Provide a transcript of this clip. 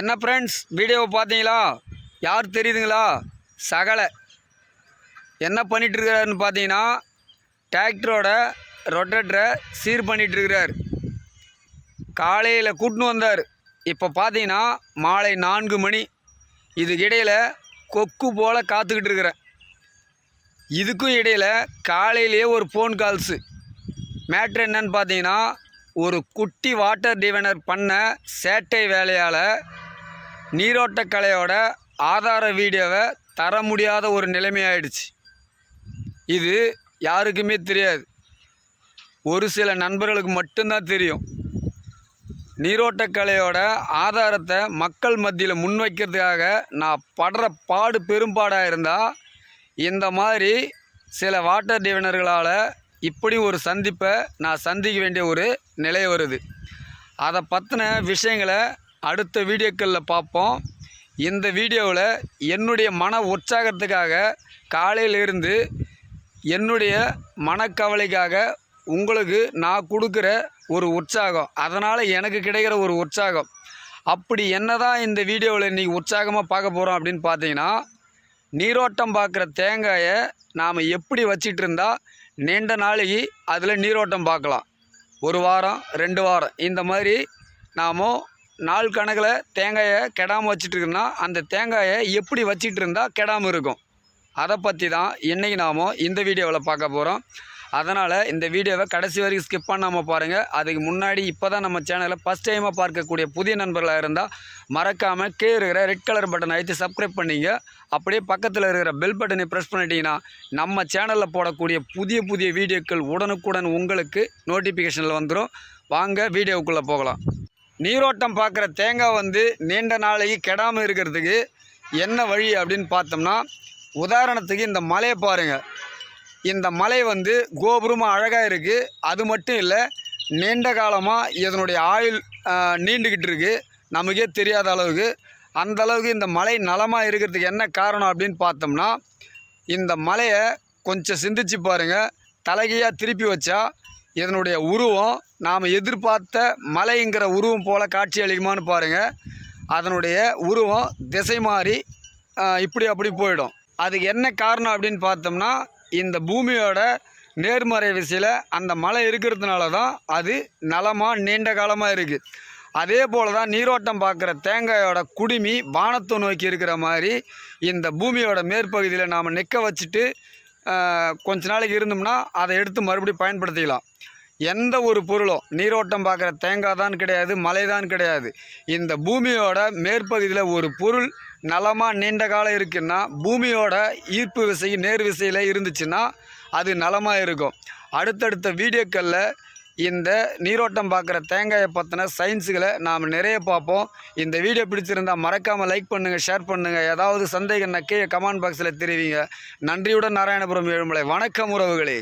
என்ன ஃப்ரெண்ட்ஸ் வீடியோவை பார்த்தீங்களா? யார் தெரியுதுங்களா? சகலை. என்ன பண்ணிகிட்ருக்கிறாருன்னு பார்த்தீங்கன்னா டிராக்டரோட ரொட்டேட்டரை சீர் பண்ணிகிட்ருக்கிறார் காலையில் கூட்டின்னு வந்தார். இப்போ பார்த்தீங்கன்னா மாலை நான்கு மணி. இதுக்கு இடையில் கொக்கு போல் காத்துக்கிட்டு இருக்கிறேன். இதுக்கும் இடையில் காலையிலேயே ஒரு ஃபோன் கால்ஸு மேட்ரு என்னன்னு பார்த்தீங்கன்னா ஒரு குட்டி வாட்டர் டிவைனர் பண்ண சேட்டை வேலையால் நீரோட்டக்கலையோட ஆதார வீடியோவை தர முடியாத ஒரு நிலைமையாயிடுச்சு. இது யாருக்குமே தெரியாது. ஒரு சில நண்பர்களுக்கு மட்டும்தான் தெரியும். நீரோட்டக்கலையோட ஆதாரத்தை மக்கள் மத்தியில் முன்வைக்கிறதுக்காக நான் படுற பாடு பெரும்பாடாக இருந்தால் இந்த மாதிரி சில வாட்டர் டிவைனர்களால் இப்படி ஒரு சந்திப்பை நான் சந்திக்க வேண்டிய ஒரு நிலை வருது. அதை பற்றின விஷயங்களை அடுத்த வீடியோக்களில் பார்ப்போம் இந்த வீடியோவில் என்னுடைய மன உற்சாகத்துக்காக காலையிலிருந்து என்னுடைய மனக்கவலைக்காக உங்களுக்கு நான் கொடுக்குற ஒரு உற்சாகம். அதனால் எனக்கு கிடைக்கிற ஒரு உற்சாகம். அப்படி என்னதான் இந்த வீடியோவில் இன்றைக்கி உற்சாகமாக பார்க்க போகிறோம் அப்படின்னு பார்த்தீங்கன்னா நீரோட்டம் பார்க்குற தேங்காயை நாம் எப்படி வச்சிட்டு இருந்தால் நீண்ட நாளைக்கு அதில் நீரோட்டம் பார்க்கலாம் ஒரு வாரம் ரெண்டு வாரம். இந்த மாதிரி நாம் நாள் கணக்கில் தேங்காயை கெடாமல் வச்சிட்டு இருக்கோம்னா அந்த தேங்காயை எப்படி வச்சிட்டு இருந்தால் கெடாமல் இருக்கும்? அதை பற்றி தான் இன்றைக்கி நாம் இந்த வீடியோவில் பார்க்க போகிறோம் அதனால் இந்த வீடியோவை கடைசி வரைக்கும் ஸ்கிப் பண்ணாமல் பாருங்கள் அதுக்கு முன்னாடி இப்போ தான் நம்ம சேனலை ஃபஸ்ட் டைமாக பார்க்கக்கூடிய புதிய நண்பர்களாக இருந்தால் மறக்காமல் கீழே இருக்கிற ரெட் கலர் பட்டனை அழுத்தி சப்ஸ்கிரைப் பண்ணிங்க. அப்படியே பக்கத்தில் இருக்கிற பெல் பட்டனை ப்ரெஸ் பண்ணிட்டீங்கன்னா நம்ம சேனலில் போடக்கூடிய புதிய புதிய வீடியோக்கள் உடனுக்குடன் உங்களுக்கு நோட்டிஃபிகேஷனில் வந்துடும் வாங்க வீடியோவுக்குள்ளே போகலாம். நீரோட்டம் பார்க்குற தேங்காய் வந்து நீண்ட நாளைக்கு கெடாமல் இருக்கிறதுக்கு என்ன வழி அப்படின்னு பார்த்தோம்னா உதாரணத்துக்கு இந்த மலையை பாருங்கள் இந்த மலை வந்து கோபுரமாக அழகாக இருக்குது அது மட்டும் இல்லை நீண்ட காலமாக இதனுடைய ஆயுள் நீண்டுக்கிட்டு இருக்குது நமக்கே தெரியாத அளவுக்கு. அந்த அளவுக்கு இந்த மலை நலமாக இருக்கிறதுக்கு என்ன காரணம் அப்படின்னு பார்த்தோம்னா இந்த மலையை கொஞ்சம் சிந்திச்சு பாருங்கள் தலைகையாக திருப்பி வச்சா இதனுடைய உருவம் நாம் எதிர்பார்த்த மலைங்கிற உருவம் போல் காட்சி அளிக்குமான்னு பாருங்கள் அதனுடைய உருவம் திசை மாறி இப்படி அப்படி போயிடும். அதுக்கு என்ன காரணம் அப்படின்னு பார்த்தோம்னா இந்த பூமியோட நேர்மறை விசையில் அந்த மலை இருக்கிறதுனால தான் அது நலமாக நீண்ட காலமாக இருக்குது அதே போல் தான் நீரோட்டம் பார்க்குற தேங்காயோட குடுமி வானத்தை நோக்கி இருக்கிற மாதிரி இந்த பூமியோட மேற்பகுதியில் நாம் நிற்க வச்சுட்டு கொஞ்ச நாளைக்கு இருந்தோம்னா அதை எடுத்து மறுபடியும் பயன்படுத்திக்கலாம். எந்த ஒரு பொருளும் நீரோட்டம் பார்க்குற தேங்காய் தான் கிடையாது மலை தான் கிடையாது. இந்த பூமியோட மேற்பகுதியில் ஒரு பொருள் நலமாக நீண்ட காலம் இருக்குன்னா பூமியோட ஈர்ப்பு விசை நேர் விசையில் இருந்துச்சுன்னா அது நலமாக இருக்கும். அடுத்தடுத்த வீடியோக்களில் இந்த நீரோட்டம் பார்க்குற தேங்காயை பற்றின சயின்ஸுகளை நாம் நிறைய பார்ப்போம். இந்த வீடியோ பிடிச்சிருந்தால் மறக்காமல் லைக் பண்ணுங்கள் ஷேர் பண்ணுங்கள் ஏதாவது சந்தேகம் கீழே கமெண்ட் பாக்ஸில் தெரிவிங்க. நன்றியுடன் நாராயணபுரம் ஏழுமலை வணக்கம் உறவுகளே.